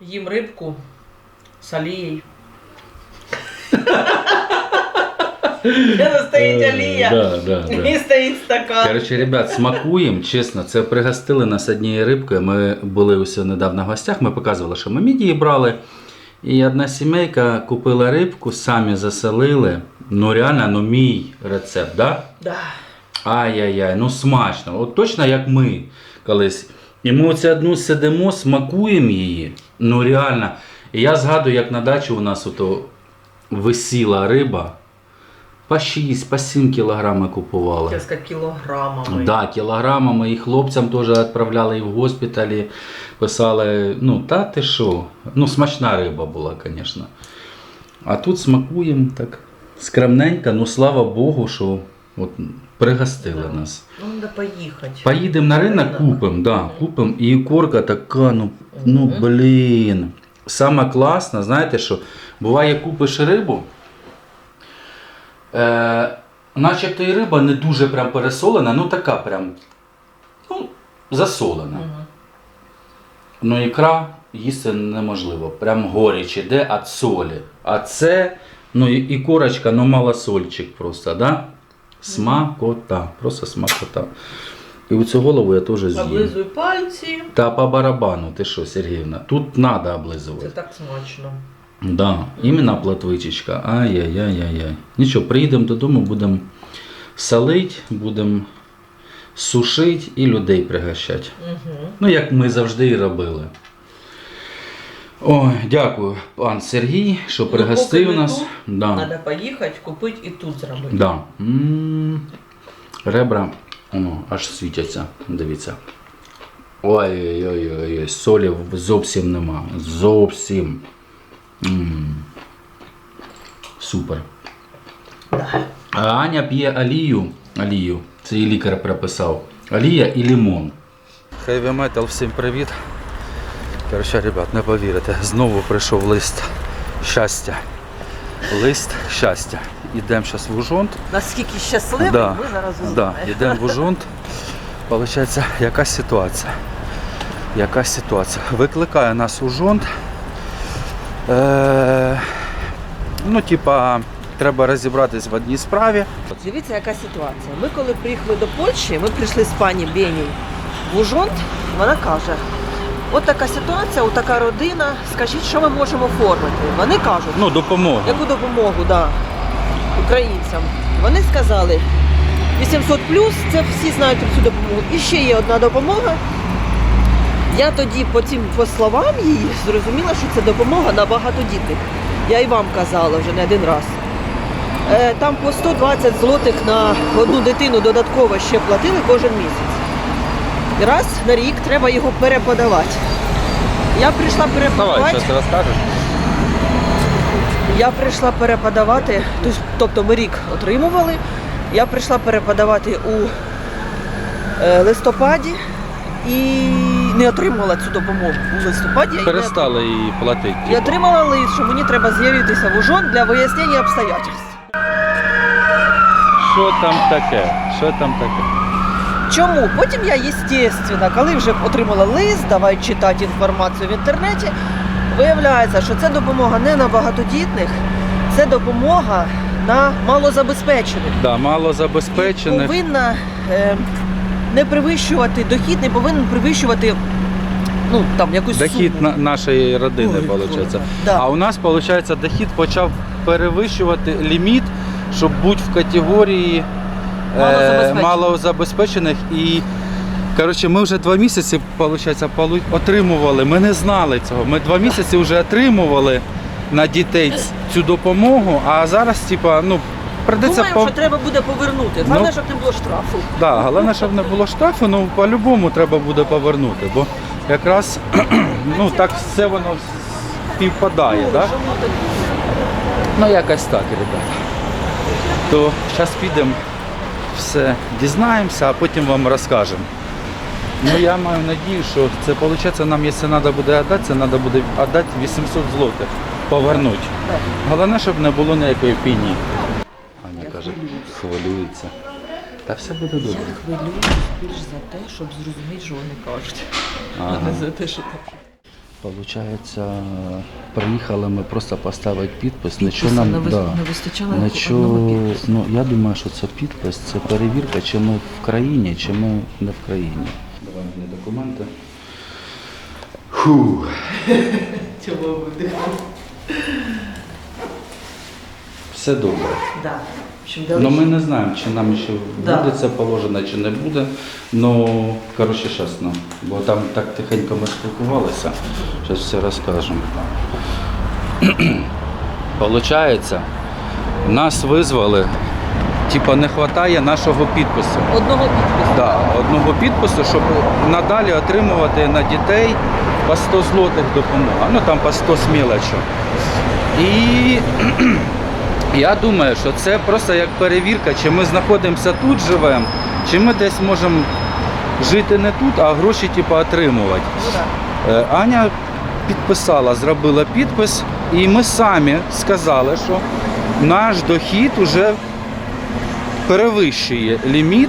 Їм рибку з олією. Стоїть олія? Да, да, да. І стоїть стакан. Коротше, ребят, смакуємо, чесно, це пригостили нас однією рибкою. Ми були усе недавно в гостях, ми показували, що ми мідії брали. І одна сімейка купила рибку, самі засолили. Ну реально, ну мій рецепт, да? Да. Ай-яй-яй, ну смачно. От точно як ми колись. І ми оце одну сидимо, смакуємо її. Ну реально. І я згадую, як на дачі у нас ото висіла риба. По 6, по 7 кілограми купували. Кілька кілограмами. Да, кілограмами і хлопцям теж відправляли і в госпіталі. Писали, ну та ти що? Ну, смачна риба була, звісно. А тут смакуємо так скромненько, ну слава Богу, що от, пригостили Да. нас. Ну, треба поїхати. Поїдемо на ринок, Ринок. купимо, да, купимо. І корка така, ну, ну блін. Саме класне, знаєте що? Буває, купиш рибу. Е, начебто і риба не дуже прям пересолена, ну така прям ну, засолена. Мгм. Ну ікра їсти неможливо. Прям горіч іде від солі. А це, ну і, і корочка, ну малосольчик просто, да? Смакота. Просто смакота. І оцю голову я теж з'їм. Облизуй пальці. Та по барабану, ти що, Сергіївна? Тут треба облизувати. Це так смачно. Да, іменно платвичечка. Ай-яй-яй-яй. Нічого, приїдемо додому, будемо солити, будемо сушити і людей пригощати. Угу. Ну, як ми завжди і робили. Ой, дякую, пан Сергій, що пригостив Ну, нас. тут, Да. Треба поїхати, купити і тут зробити. Да. М, Ребра воно, аж світяться. Дивіться. Ой-ой-ой, солі зовсім нема. Зовсім. М. Супер. А Аня п'є олію. Олію. Це її лікар прописав. Олія і лимон. Heavy Metal, всім привіт. Короче, ребят, не повірите, знову прийшов лист щастя. Лист щастя. Ідемо зараз в Ужонт. Наскільки щасливий, Да, ви зараз Да, узнаєте. йдемо в Ужонт. Получається, яка ситуація? Яка ситуація? Викликає нас Ужонт. Е, ну, типа, треба розібратись в одній справі. Дивіться, яка ситуація. Ми коли приїхали до Польщі, ми прийшли з пані Бені в Ужонт, вона каже, от така ситуація, от така родина, скажіть, що ми можемо оформити. Вони кажуть, Ну, допомога. яку допомогу да, українцям. Вони сказали, 800 плюс, це всі знають про цю допомогу. І ще є одна допомога. Я тоді по цим по словам її зрозуміла, що це допомога на багатодітних. Я і вам казала вже не один раз. Е, Там по 120 злотих на одну дитину додатково ще платили кожен місяць. Раз на рік треба його переподавати. Я прийшла переподавати. розкажеш. Я прийшла переподавати, тобто ми рік отримували. Я прийшла переподавати у е, листопаді і не отримала цю допомогу у листопаді. Я її платити. Я отримала лист, що мені треба з'явитися в УЖОН для вияснення обстоятельств. Що там таке? Що там таке? Чому? Потім я, естественно, коли вже отримала лист, давай читати інформацію в інтернеті, виявляється, що це допомога не на багатодітних, це допомога на малозабезпечених. Да, мало І повинна е, не перевищувати, дохід не повинен перевищувати ну, там, якусь Дохід суму. на, нашої родини, Ой, виходить. да. А у нас, виходить, дохід почав перевищувати ліміт, щоб бути в категорії Малозабезпечених. малозабезпечених. І коротше, ми вже два місяці виходить, отримували. Ми не знали цього. Ми два місяці вже отримували на дітей цю допомогу, а зараз, типа, ну, придеться Думаємо, по... що треба буде повернути. Головне, Ну, щоб не було штрафу. Да, головне, щоб не було штрафу, ну по-любому треба буде повернути, бо якраз ну, так все воно співпадає. Да? Ну якось так, ребята. То зараз підемо, все дізнаємося, а потім вам розкажемо. Ну я маю надію, що це виходить, нам, якщо треба буде віддати, це треба буде віддати 800 злотих, повернути. Головне, щоб не було ніякої піні. Аня каже, хвилюється. Та все буде добре. Я хвилююсь більш за те, щоб зрозуміти, що вони кажуть, а не за те, що таке. Получається, приїхали ми просто поставити підпис. Нічого нам не, да, не вистачало підпису. ну я думаю, що це підпис, це перевірка, чи ми в країні, чи ми не в країні. Давай мені документи. Фу. Чого видихнув? Все добре. Да. Общем, Ну ми не знаємо, чи нам ще Да. буде це положено, чи не буде. Ну, коротше, чесно, бо там так тихенько ми спілкувалися. Зараз все розкажемо. Получається, нас визвали, типа не вистачає нашого підпису. Одного підпису. Да, одного підпису, щоб надалі отримувати на дітей по 100 злотих допомога. Ну там по 100 з мелочі. І я думаю, що це просто як перевірка, чи ми знаходимося тут, живемо, чи ми десь можемо жити не тут, а гроші типу, отримувати. Ну. Е, Аня підписала, зробила підпис, і ми самі сказали, що наш дохід вже перевищує ліміт,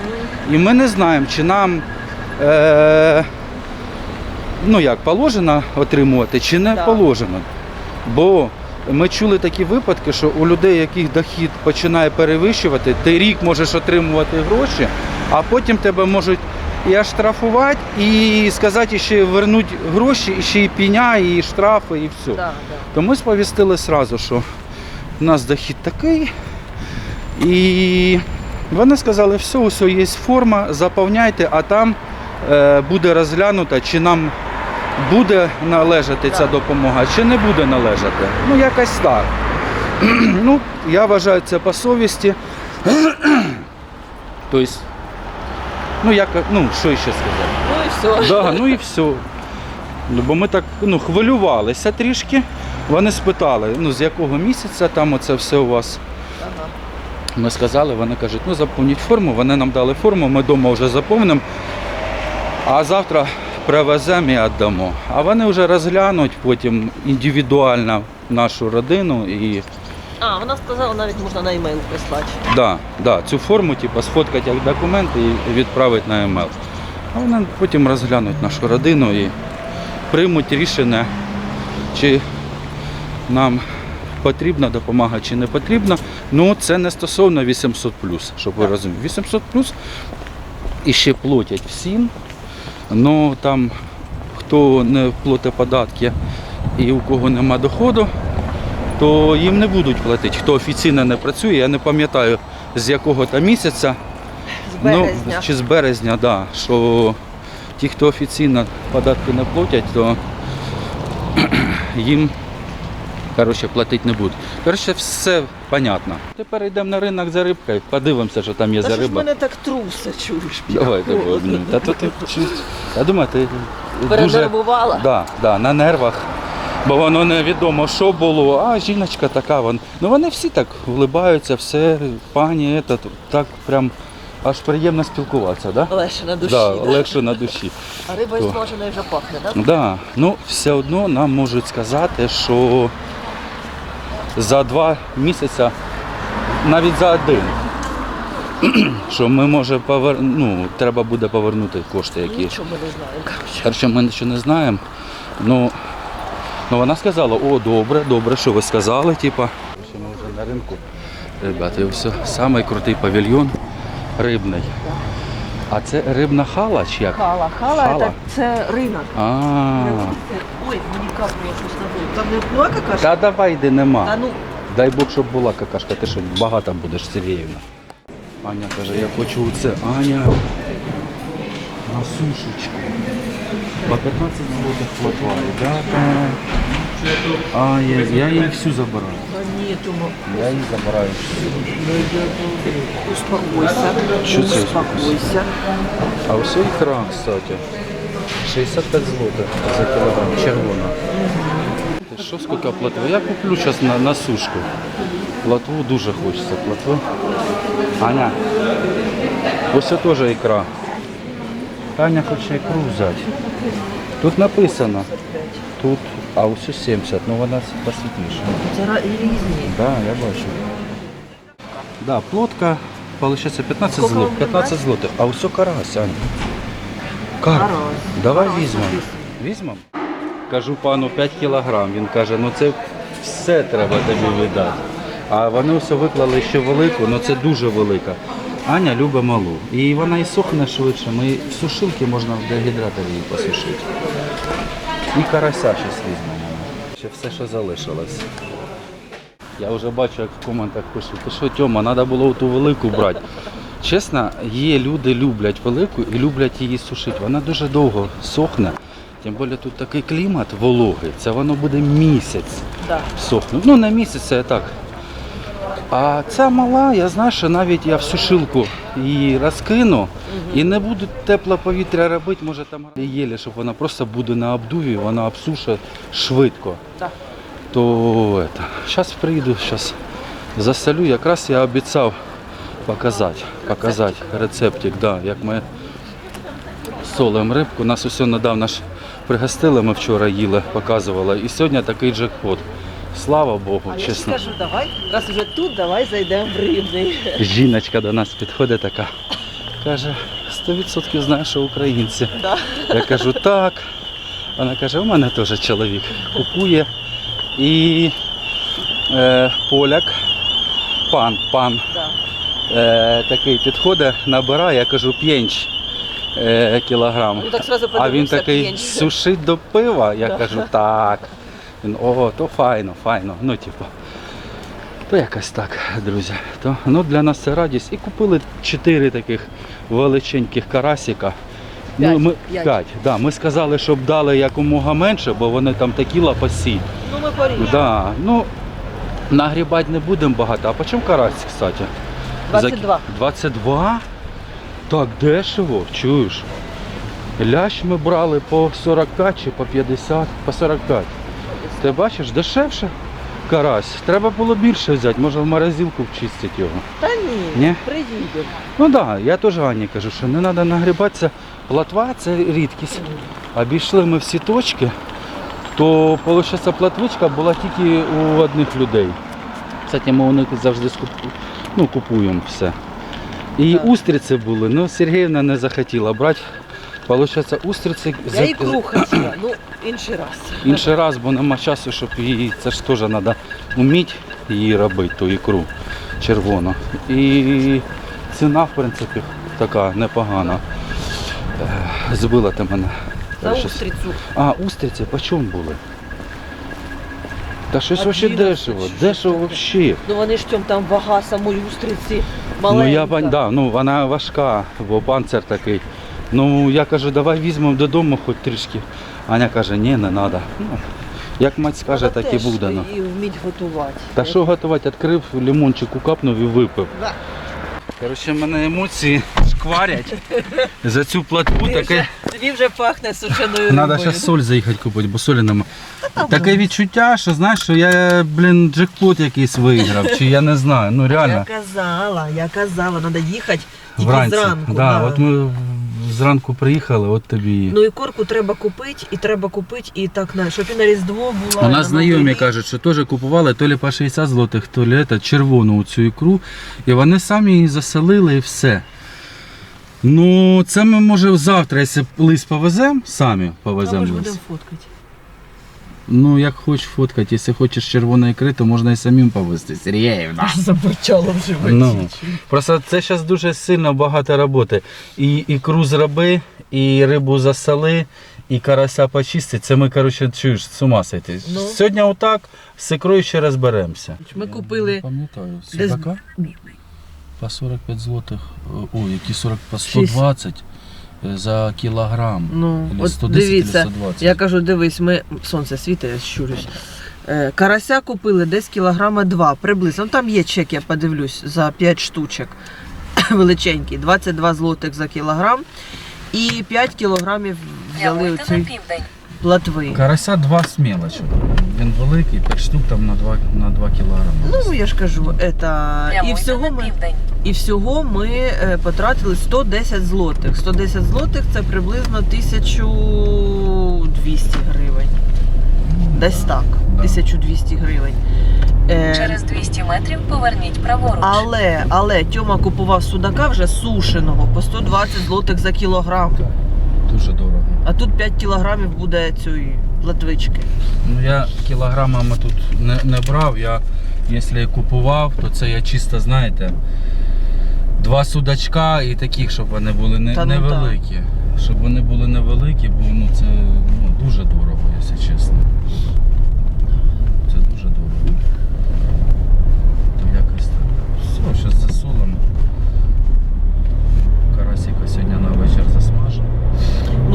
і ми не знаємо, чи нам е, ну як, положено отримувати, чи не положено. Бо ми чули такі випадки, що у людей, яких дохід починає перевищувати, ти рік можеш отримувати гроші, а потім тебе можуть і оштрафувати, і сказати, ще вернуть гроші, і ще і піня, і штрафи, і все. Да, да. То ми сповістили сразу, що у нас дохід такий. І вони сказали, все, усе є форма, заповняйте, а там е, буде розглянуто, чи нам буде належати ця допомога, чи не буде належати. Ну, якось так. ну, я вважаю це по совісті. тобто, ну, як, ну, що ще сказати? Ну і все. Да, ну і все. Ну, Бо ми так ну, хвилювалися трішки. Вони спитали, ну з якого місяця там оце все у вас. Ага. Ми сказали, вони кажуть, ну заповніть форму, вони нам дали форму, ми вдома вже заповнимо, а завтра привеземо і віддамо. А вони вже розглянуть потім індивідуально нашу родину і А, вона сказала, навіть можна на емейл прислати. да, да, цю форму типу, сфоткати як документи і відправити на емейл. А вони потім розглянуть нашу родину і приймуть рішення, чи нам потрібна допомога, чи не потрібна. Ну, це не стосовно 800 щоб ви розуміли. 800 і ще платять всім. Ну там хто не платить податки і у кого нема доходу, то їм не будуть платити. Хто офіційно не працює, я не пам'ятаю з якого там місяця. З березня. Ну, чи з березня, да, що ті, хто офіційно податки не платять, то їм коротше, платити не будуть. Коротше, все понятно. Тепер йдемо на ринок за рибкою, подивимося, що там є Та за риба. мене так труса, чуєш? О, будемо. Та то ти я думаю, ти дуже да, да, на нервах. Бо воно невідомо, що було, а жіночка така, вон. ну вони всі так вливаються, все, пані, это, так прям аж приємно спілкуватися, да? Легше на душі. да, да? легше на душі. А риба То. смажена вже пахне, так? Да. Ну, все одно нам можуть сказати, що за два місяці, навіть за один, що ми може повер... ну, треба буде повернути кошти, які. Нічого ми не знаємо, коротше. Ми ще не знаємо. Ну, ну вона сказала, о, добре, добре, що ви сказали, типа. Ми вже на ринку. Ребята, і все, самий крутий павільйон рибний. А це рибна хала чи як? Хала, хала, Хала. Це, це ринок. А, Ой, мені капнуло щось на голову. Там не була какашка? та давай йди Та нема. ну, Дай Бог, щоб була какашка, ти що багата будеш Сергіївна. Аня каже, я хочу це. Аня. На сушечку. По 15 злотих платва, ребята. А, я, я її всю забираю. Тому Я її забираю. успокойся. Це Успокойся. А ось ікра, кстати. 65 злотих за кілограм, червона. Що, скільки платви? Я куплю зараз на, на сушку. Платву дуже хочеться, платву. Аня, ось це теж ікра. Аня хоче ікру взяти. Тут написано. Тут, а ось 70, ну вона посвітліша. Це різні. Да, я бачу. Да, плотка, получается 15 Сколько злот, 15 злотих. А ось карась, Аня. Карась. Давай візьмемо. Візьмемо? кажу пану 5 кілограм. Він каже, ну це все треба тобі віддати. А вони все виклали ще велику, ну це дуже велика. Аня любить малу. І вона і сохне швидше. Ми в сушилки можна в дегідраторі її посушити. І карася ще візьмемо. Ще все, що залишилось. Я вже бачу, як в коментах пишуть, ти що, Тьома, треба було ту велику брати. Чесно, є люди люблять велику і люблять її сушити. Вона дуже довго сохне. Тим більше тут такий клімат вологий, це воно буде місяць Да. сохнути. Ну, не місяць, це так. А ця мала, я знаю, що навіть я в сушилку її розкину і не буду тепле повітря робити, може там єлі, щоб вона просто буде на обдуві, вона обсушить швидко то сейчас прийду, сейчас засолю. Якраз я обіцяв показати, показати рецептик, да, як ми солимо рибку. Нас усе недавно ж пригостили, ми вчора їли, показували. І сьогодні такий джекпот. Слава Богу, А я ж чесно. скажу, давай, раз вже тут, давай зайдемо в рибний. Жіночка до нас підходить така. Каже, 100% знаєш, що українці. Да. Я кажу, так. Вона каже, у мене теж чоловік купує. І е, поляк, пан, пан Да. е, такий підходить, набирає, я кажу, п'єнч е, кілограм. Ну так А він такий п'єнч. сушить до пива. Я Да. кажу, так. Він, о, то файно, файно. Ну, типу. То якось так, друзі. То, ну, для нас це радість. І купили чотири таких величеньких карасика. П'ять, ну, ми, п'ять. Да, ми сказали, щоб дали якомога менше, бо вони там такі лапасі. Ну ми поріжемо. Да, ну, нагрібати не будемо багато. А по чому карась, кстати? 22. 22? Так дешево, чуєш? Лящ ми брали по 45 чи по 50, по 45. Ти бачиш, дешевше карась. Треба було більше взяти, може в морозилку вчистити його. Та ні, Ні? приїдемо. Ну так, да, я теж Ані кажу, що не треба нагрібатися. Платва це рідкість. Обійшли ми всі точки, то виходить, платвичка була тільки у одних людей. Кстати, ми у них завжди ну, купуємо все. І Так. устриці були, ну Сергіївна не захотіла брати. Получається, устриці Я за- ікру хотіла, ну інший раз. інший раз, бо нема часу, щоб її, це ж теж треба вміти її робити, ту ікру червону. І ціна, в принципі, така непогана. Збила ти мене. За устрицю. А, устриці по чому були? Та щось взагалі дешево. Дешево взагалі. Ну вони ж там вага самої устриці Ну я да, ну вона важка, бо панцир такий. Ну я кажу, давай візьмемо додому хоч трішки. Аня каже, ні, не треба. Ну, як мать скаже, так і буде. Ну. І вміть готувати. Та що готувати, відкрив лимончику капнув і випив. Да. Коротше, мене емоції шкварять за цю платву. Тобі Таке... вже, тобі вже пахне сушеною Треба рибою. зараз соль заїхати купити, бо солі нема. Таке відчуття, що знаєш, що я, блін, джекпот якийсь виграв, чи я не знаю. Ну Я реально. казала, я казала, треба їхати тільки Вранці. зранку. да, да. От ми зранку приїхали, от тобі. Ну і корку треба купити, і треба купити, і так на щоб і на Різдво була. У нас знайомі кажуть, що теж купували то лі по 60 злотих, то лі та, червону цю ікру. І вони самі її заселили і все. Ну, це ми може завтра, якщо лист повеземо, самі повеземо ми ж будемо фоткати. Ну, як хочеш фоткати, якщо хочеш червоної ікри, то можна і самим повезти. Сергіївна. Аж забурчало в животі. Ну. Просто це зараз дуже сильно багато роботи. І ікру зроби, і рибу засоли, і карася почисти. Це ми, коротше, чуєш, з ума сойти. Ну. Сьогодні отак, з ікрою ще розберемося. Ми купили Пам'ятаю, десь- судака по 45 злотих, о, які 40 по Шість. 120 е, за кілограм. Ну, от 110, дивіться, 120. я кажу, дивись, ми сонце світить, я щурюсь. Е, Карася купили десь кілограма два, приблизно. Ну, там є чек, я подивлюсь, за 5 штучок. Величенький, 22 злотих за кілограм. І 5 кілограмів взяли Прямуйте на оцей платви. Карася 2 з мелочі. Він великий, 5 штук там на 2, на 2 кілограми. Ну, я ж кажу, это... і всього ми південь. І всього ми е, потратили 110 злотих. 110 злотих це приблизно 1200 гривень. Десь так. Да. 1200 гривень. Е, Через 200 метрів поверніть праворуч. але, але Тьома купував судака вже сушеного по 120 злотих за кілограм. Дуже дорого. А тут 5 кілограмів буде цієї платвички. Ну я кілограмами тут не, не брав. Я, якщо купував, то це я чисто, знаєте, два судачка і таких, щоб вони були не, Та ну невеликі. Щоб вони були невеликі, бо ну, це ну, дуже дорого, якщо чесно. Це дуже дорого. То якось так. Все, зараз засолимо. Карасика сьогодні на вечір засмажемо.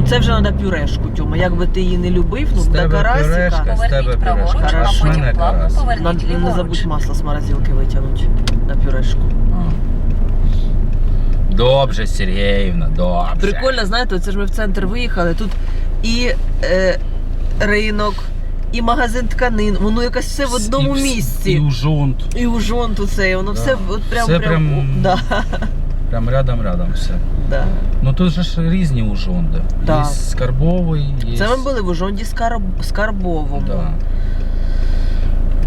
Ну це вже треба пюрешку, Тьома. Як би ти її не любив, ну З до тебе карасика. пюрешка, з тебе Поверніть пюрешка. а потім мене плавно поверніть. Надо- не ліворуч. забудь масло з морозилки витягнути на пюрешку. Добре, Сергіївна, добре. Прикольно, знаєте, це ж ми в центр виїхали. Тут і е, ринок, і магазин тканин. Воно якось все в одному І, місці. І ужонт. І ужон тут це, воно Да. все от прям Все прям. прям- Да, Прям рядом-рядом все. Да. Ну тут же ж різні ужонди. Да. Є скарбовий, є. Це ми були в Ужонді Скарб... Скарбовому. Да.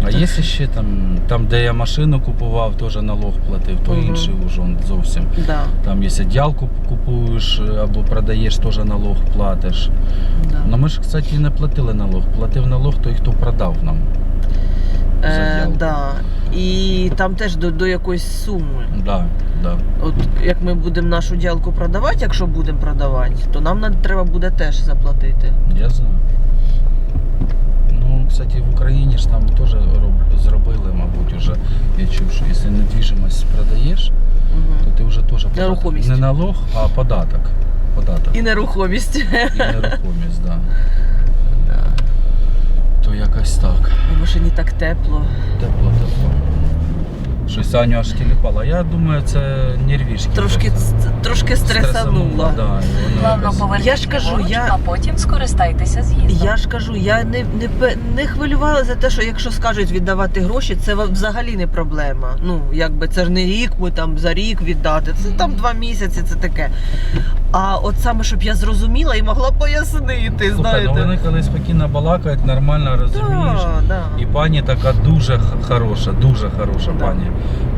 А є ще там, там, де я машину купував, теж налог платив, то Мгм. інший ужон зовсім. Да, Там, якщо дялку купуєш або продаєш, теж налог платиш. да. Ну ми ж, кстати, не платили налог. Платив налог той, хто продав нам. Е, да. І там теж до, до якоїсь суми. Да, да. От як ми будемо нашу ділку продавати, якщо будемо продавати, то нам над- треба буде теж заплатити. Я знаю. Ну, кстати, в Україні ж там теж роб- зробили, мабуть, уже. Я чув, що якщо недвіжимость продаєш, Угу. то ти вже теж податок. Нерухомість. Не налог, а податок. Податок. І нерухомість. І нерухомість, да. То якось так. В машині так тепло. Тепло, тепло. Щось Аню аж тіліпала. Я думаю, це нервішки. Трошки, трошки. Да, Плавно якось- поверніть Я ж кажу, я- а потім скористайтеся з'їздом. Я ж кажу, я не, не, не хвилювала за те, що якщо скажуть віддавати гроші, це взагалі не проблема. Ну, якби це ж не рік, ми там за рік віддати. Це там два місяці, це таке. А от саме, щоб я зрозуміла і могла пояснити, Слухай, знаєте. ну вони коли спокійно балакають, нормально розумієш. да, да. І пані така дуже хороша, дуже хороша Да. пані.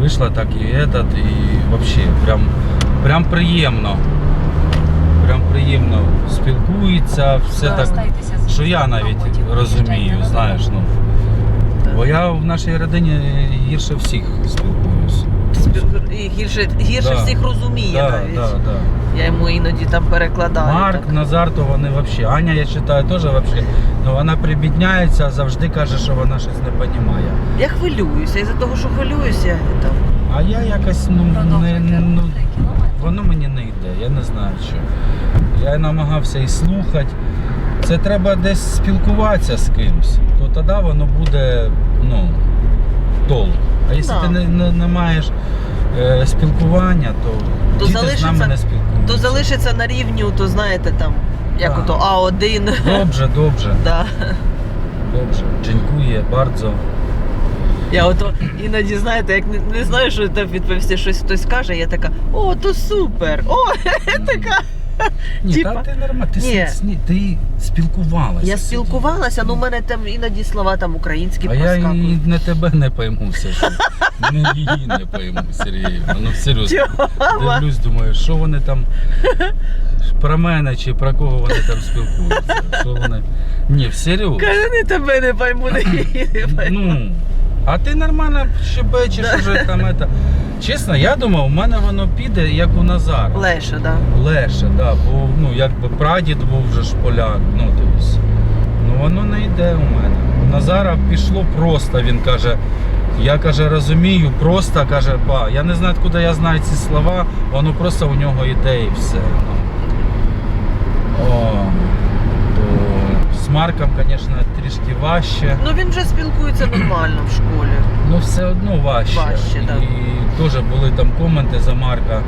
Вийшла так і этот, і взагалі прям, прям приємно. Прям приємно спілкується, все Да. так, що я навіть розумію, знаєш. ну. Бо я в нашій родині гірше всіх спілкуюсь. Спіл- гірше, гірше Да. всіх розуміє Да, навіть. да, да. Я йому іноді там перекладаю. Марк, так. Назар, то вони взагалі. Аня, я вважаю, теж взагалі. Ну вона прибідняється, завжди каже, що вона щось не розуміє. Я хвилююся, із-за того, що хвилююся, я там. А я якось ну, не, ну, рух 3 кілометри. воно мені не йде, я не знаю що. Я намагався і слухати. Це треба десь спілкуватися з кимось, то тоді воно буде ну, толк. А якщо Да. ти не, не, не маєш е, спілкування, то, То діти з нами не спілкуються. То залишиться на рівні, то знаєте, там, як ото А1. Добре, добре, Да. добре. Дженькує, bardzo. Я ото іноді, знаєте, як не, не знаю, що там відповісти, щось хтось каже, я така, о, то супер! О, така. Ні, Типа- та ти нормально, ти, Ні. с- ні, ти спілкувалася. Я з спілкувалася, ну у мене там іноді слова там українські А я і проскакують. не тебе не поймуся. Не її не пойму, Сергіївна. Ну серйозно. Тьома. Дивлюсь, думаю, що вони там про мене чи про кого вони там спілкуються. Що вони. Ні, всерйоз. Каже, не тебе не пойму, не її не пойму. Ну. А ти нормально щебечеш уже там это. Чесно, я думав, у мене воно піде як у Назара. Леша, да. Леше, да, бо ну якби прадід був вже ж поляк, ну. Ну воно не йде у мене. У Назара пішло просто, він каже. Я каже, розумію, просто каже, ба, я не знаю, откуда я знаю ці слова, воно просто у нього йде і все. Ну. О, Марком, звісно, трішки важче. Ну він вже спілкується нормально в школі. Ну все одно важче. Важче, і теж були там коменти за Марка,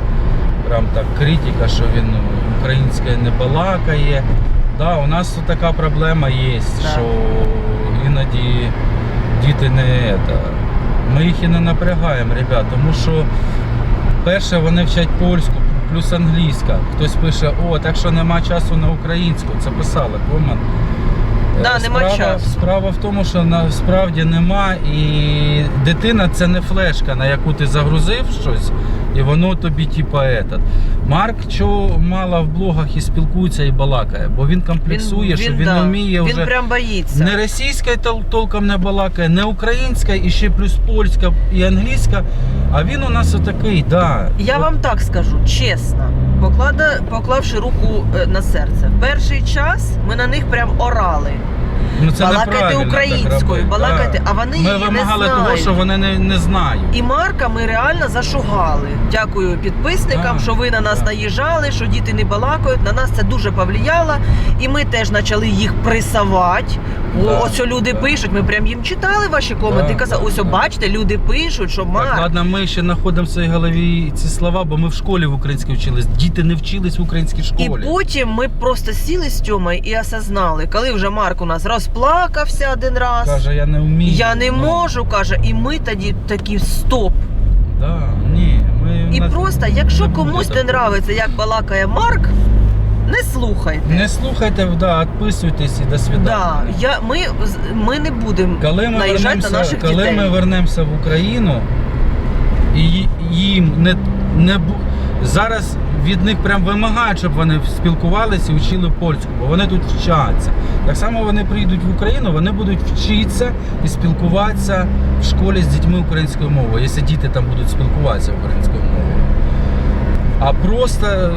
прям так критика, що він ну, українською не балакає. Да, у нас тут така проблема є, Да. що іноді діти не это, ми їх і не напрягаємо, ребят, тому що перше вони вчать польську, плюс англійська. Хтось пише, о, так що нема часу на українську. Це писали комент. Да, Е, нема справа, часу. Справа в тому, що насправді нема, і дитина це не флешка, на яку ти загрузив щось, і воно тобі, типа, этот. Марк що мало в блогах і спілкується і балакає, бо він комплексує, що він да, вміє він вже прям боїться. не російською тол- толком не балакає, не українська, і ще плюс польська і англійська. А він у нас отакий, да. Я От вам так скажу, чесно, поклада, поклавши руку е, на серце. Перший час ми на них прям орали. Ну, це неправильно так українською, робити, балакайте, а вони Ми її не вимагали того, що вони не, не знають. І Марка ми реально зашугали. Дякую підписникам, Так, що ви на нас так. наїжджали, що діти не балакають. На нас це дуже повлияло. І ми теж почали їх пресувати. Так, ось люди так. пишуть. Ми прям їм читали ваші коменти. Так, казали, так, ось о, так. бачите, люди пишуть, що Так, Марк. ладно, ми ще знаходимо в своїй голові ці слова, бо ми в школі в українській вчились. Діти не вчились в українській І школі. потім ми просто сіли з Тьомою і осознали, коли вже Марк у нас розплакався один раз. Каже, я не вмію. я не можу, каже, і ми тоді такі стоп. Да, ні, ми І просто, якщо комусь не нравиться, як балакає Марк, не слухайте. Не слухайте, да, відписуйтесь і до свидання. Да, я, ми, ми не будемо Коли ми наїжджати на вернемося, наших коли дітей. ми вернемося в Україну, і ї- їм не, не бу- зараз від них прям вимагають, щоб вони спілкувалися і вчили польську, бо вони тут вчаться. Так само вони прийдуть в Україну, вони будуть вчитися і спілкуватися в школі з дітьми українською мовою, якщо діти там будуть спілкуватися українською мовою. А просто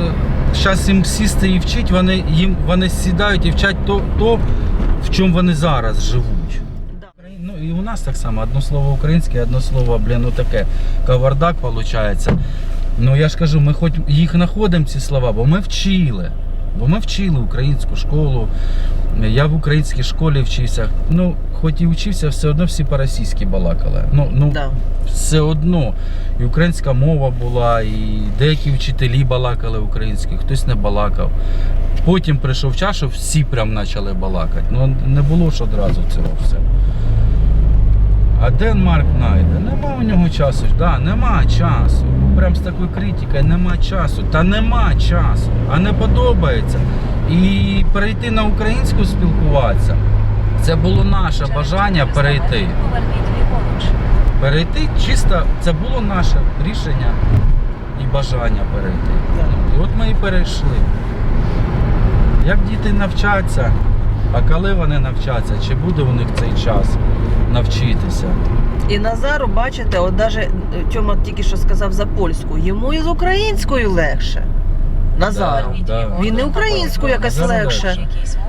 зараз їм сісти і вчити, вони, їм, вони сідають і вчать то, то, в чому вони зараз живуть. Ну і у нас так само одно слово українське, одно слово, блін, ну таке кавардак виходить. Ну я ж кажу, ми хоч їх знаходимо ці слова, бо ми вчили. Бо ми вчили українську школу. Я в українській школі вчився. Ну, хоч і вчився, все одно всі по-російськи балакали. Ну, ну Да. все одно. І українська мова була, і деякі вчителі балакали українською, хтось не балакав. Потім прийшов час, що всі прям почали балакати. Ну не було ж одразу цього все. А де Марк знайде? Нема у нього часу. Да, нема часу. Прям з такою критикою нема часу. Та нема часу. А не подобається. І перейти на українську спілкуватися. Це було наше бажання перейти. Перейти чисто, це було наше рішення і бажання перейти. І от ми і перейшли. Як діти навчаться, а коли вони навчаться, чи буде у них цей час навчитися? І Назару, бачите, от навіть Тьома тільки що сказав за польську, йому і з українською легше. Назару. Поверніть да. Він Павла. якось Назару легше.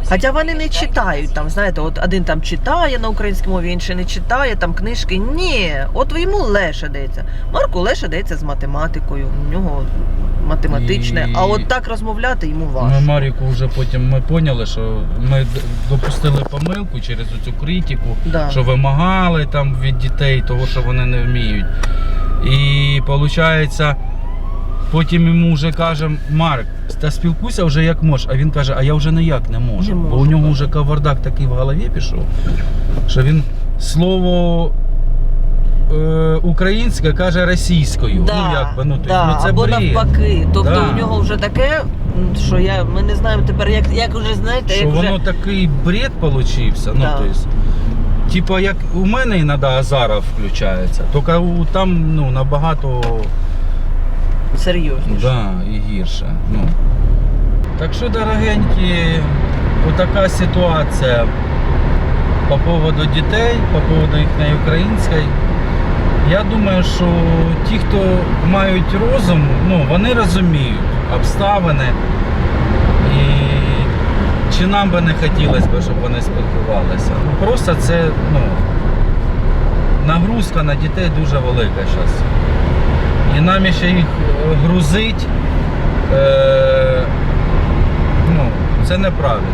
Хоча вони не читають там, знаєте, от один там читає на українській мові, інший не читає там книжки. Ні, от йому легше дається. Марку легше дається з математикою. У нього математичне, І- а от так розмовляти йому Ми важко. Маріку вже потім ми поняли, що ми д- допустили помилку через цю критику, Да. що вимагали там від дітей того, що вони не вміють. І виходить, потім йому вже кажемо, Марк, та спілкуйся вже як можеш. А він каже, а я вже ніяк не можу. Не бо у нього так. вже кавардак такий в голові пішов, що він слово. е, Українське каже російською. Да, ну як би, ну, да, ну це або бред. навпаки. Тобто Да. у нього вже таке, що я, ми не знаємо тепер, як, як вже знаєте, Що як воно вже... такий бред получився. Ну, Да. то есть, типа, як у мене іноді Азаров включається, тільки там ну, набагато серйозніше. да, і гірше. Ну. Так що, дорогенькі, отака ситуація по поводу дітей, по поводу їхньої української. Я думаю, що ті, хто мають розум, ну, вони розуміють обставини. І чи нам би не хотілося б, щоб вони спілкувалися. Ну, Просто це ну, нагрузка на дітей дуже велика зараз. І нам ще їх е, грузить, е, ну, це неправильно,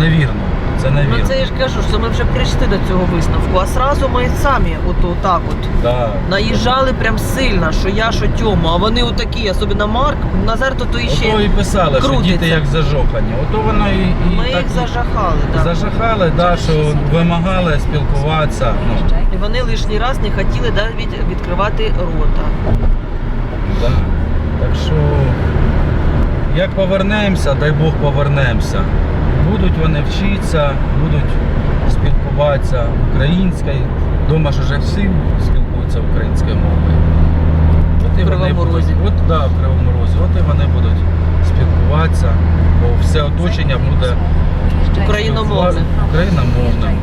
невірно. Це невірно. Ну це я ж кажу, що ми вже прийшли до цього висновку. А сразу ми самі от так от Да. наїжджали прям сильно, що я, що Тьома, а вони отакі, особливо Марк, Назар то то Ото іще. і писали, що крутиться. діти як зажохані. Ото воно і, і Ми так їх і зажахали, так. зажахали, да, що вимагали спілкуватися. Ну, І вони лишній раз не хотіли навіть відкривати рота. да. Так що, як повернемося, дай Бог повернемося. Будуть вони вчитися, будуть спілкуватися українською. Дома ж вже всі спілкуються українською мовою. і в Кривому будуть, Розі. от да, в Кривому Розі, от і вони будуть спілкуватися, бо все оточення буде Україномовне. україномовним.